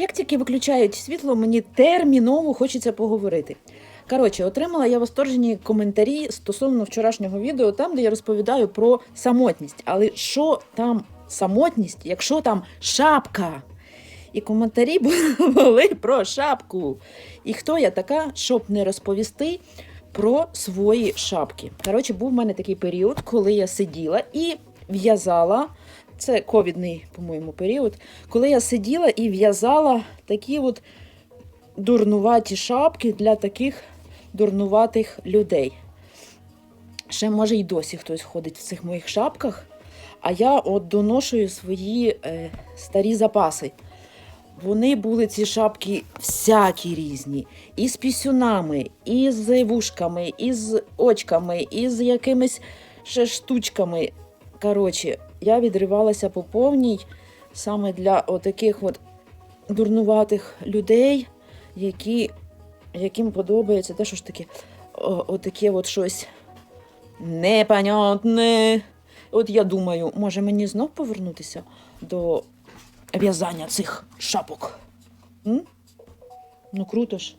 Як тільки виключають світло, мені терміново хочеться поговорити. Коротше, отримала я восторжені коментарі стосовно вчорашнього відео, там, де я розповідаю про самотність. Але що там самотність, якщо там шапка? І коментарі були про шапку. І хто я така, щоб не розповісти про свої шапки? Коротше, був в мене такий період, коли я сиділа і в'язала. Це ковідний, по-моєму, період, коли я сиділа і в'язала такі от дурнуваті шапки для таких дурнуватих людей. Ще, може, й досі хтось ходить в цих моїх шапках, а я от доношую свої е, старі запаси. Вони були ці шапки всякі різні. І з пісюнами, і з вушками, і з очками, і з якимись ще штучками. Коротше, я відривалася по повній саме для отаких от дурнуватих людей, які, яким подобається те, що ж таке, отаке от щось непонятне. От я думаю, може мені знов повернутися до в'язання цих шапок? М? Ну круто ж.